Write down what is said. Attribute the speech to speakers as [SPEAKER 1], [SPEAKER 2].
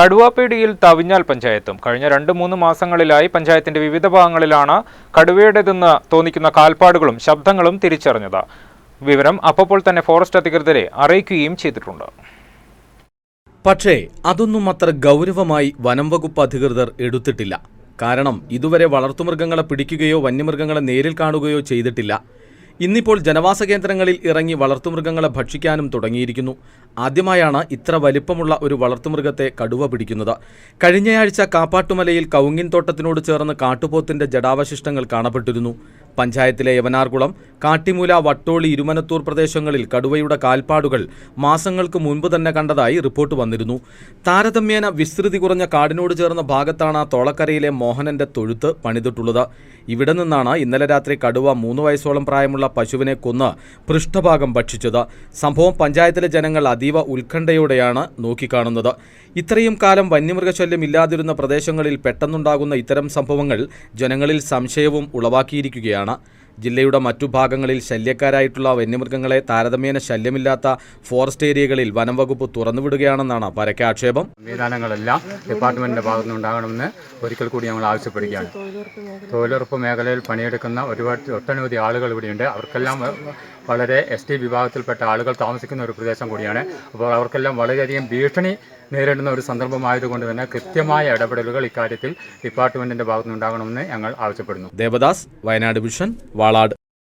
[SPEAKER 1] കടുവാപ്പേടിയിൽ തവിഞ്ഞാൽ പഞ്ചായത്തും. കഴിഞ്ഞ രണ്ട് മൂന്ന് മാസങ്ങളിലായി പഞ്ചായത്തിന്റെ വിവിധ ഭാഗങ്ങളിലാണ് കടുവയുടേതെന്ന് തോന്നിക്കുന്ന കാൽപ്പാടുകളും ശബ്ദങ്ങളും തിരിച്ചറിഞ്ഞത്. വിവരം അപ്പോൾ തന്നെ ഫോറസ്റ്റ് അധികൃതരെ അറിയിക്കുകയും ചെയ്തിട്ടുണ്ട്.
[SPEAKER 2] പക്ഷേ അതൊന്നും അത്ര ഗൗരവമായി വനം വകുപ്പ് അധികൃതർ എടുത്തിട്ടില്ല. കാരണം ഇതുവരെ വളർത്തുമൃഗങ്ങളെ പിടിക്കുകയോ വന്യമൃഗങ്ങളെ നേരിൽ കാണുകയോ ചെയ്തിട്ടില്ല. ഇന്നിപ്പോൾ ജനവാസ കേന്ദ്രങ്ങളിൽ ഇറങ്ങി വളർത്തുമൃഗങ്ങളെ ഭക്ഷിക്കാനും തുടങ്ങിയിരിക്കുന്നു. ആദ്യമായാണ് ഇത്ര വലിപ്പമുള്ള ഒരു വളർത്തുമൃഗത്തെ കടുവ പിടിക്കുന്നത്. കഴിഞ്ഞയാഴ്ച കാപ്പാട്ടുമലയിൽ കൗങ്ങിൻ തോട്ടത്തിനോട് ചേർന്ന് കാട്ടുപോത്തിന്റെ ജടാവശിഷ്ടങ്ങൾ കാണപ്പെട്ടിരുന്നു. പഞ്ചായത്തിലെ യവനാർകുളം കാട്ടിമൂല വട്ടോളി ഇരുമനത്തൂർ പ്രദേശങ്ങളിൽ കടുവയുടെ കാൽപ്പാടുകൾ മാസങ്ങൾക്ക് മുൻപ് തന്നെ കണ്ടതായി റിപ്പോർട്ട് വന്നിരുന്നു. താരതമ്യേന വിസ്തൃതി കുറഞ്ഞ കാടിനോട് ചേർന്ന ഭാഗത്താണ് തോളക്കരയിലെ മോഹനന്റെ തൊഴുത്ത് പണിതിട്ടുള്ളത്. ഇവിടെ നിന്നാണ് ഇന്നലെ രാത്രി കടുവ മൂന്ന് വയസ്സോളം പ്രായമുള്ള പശുവിനെ കൊന്ന് പൃഷ്ഠഭാഗം ഭക്ഷിച്ചത്. സംഭവം പഞ്ചായത്തിലെ ജനങ്ങൾ അതീവ ഉത്കണ്ഠയോടെയാണ് നോക്കിക്കാണുന്നത്. ഇത്രയും കാലം വന്യമൃഗശല്യം ഇല്ലാതിരുന്ന പ്രദേശങ്ങളിൽ പെട്ടെന്നുണ്ടാകുന്ന ഇത്തരം സംഭവങ്ങൾ ജനങ്ങളിൽ സംശയവും ഉളവാക്കിയിരിക്കുകയാണ്. ജില്ലയുടെ മറ്റു ഭാഗങ്ങളിൽ ശല്യക്കാരായിട്ടുള്ള വന്യമൃഗങ്ങളെ താരതമ്യേന ശല്യമില്ലാത്ത ഫോറസ്റ്റ് ഏരിയകളിൽ വനംവകുപ്പ് തുറന്നുവിടുകയാണെന്നാണ് പരക്കെ ആക്ഷേപം.
[SPEAKER 3] സംവിധാനങ്ങളെല്ലാം ഡിപ്പാർട്ട്മെന്റിന്റെ ഭാഗത്തുനിന്ന് ഉണ്ടാകണമെന്ന് ഒരിക്കൽ കൂടി ഞങ്ങൾ ആവശ്യപ്പെടുകയാണ്. തൊഴിലുറപ്പ് മേഖലയിൽ പണിയെടുക്കുന്ന ഒരുപാട് ഒട്ടനവധി ആളുകൾ ഇവിടെയുണ്ട്. അവർക്കെല്ലാം വളരെ എസ് ടി വിഭാഗത്തിൽപ്പെട്ട ആളുകൾ താമസിക്കുന്ന ഒരു പ്രദേശം കൂടിയാണ്. അപ്പോൾ അവർക്കെല്ലാം വളരെയധികം ഭീഷണി നേരിടുന്ന ഒരു സന്ദർഭമായതുകൊണ്ട് തന്നെ കൃത്യമായ ഇടപെടലുകൾ ഇക്കാര്യത്തിൽ ഡിപ്പാർട്ട്മെന്റിന്റെ ഭാഗത്തുനിന്ന് ഉണ്ടാകണമെന്ന് ഞങ്ങൾ ആവശ്യപ്പെടുന്നു.
[SPEAKER 2] ദേവദാസ് വയനാട് വിഷൻ വാളാട്.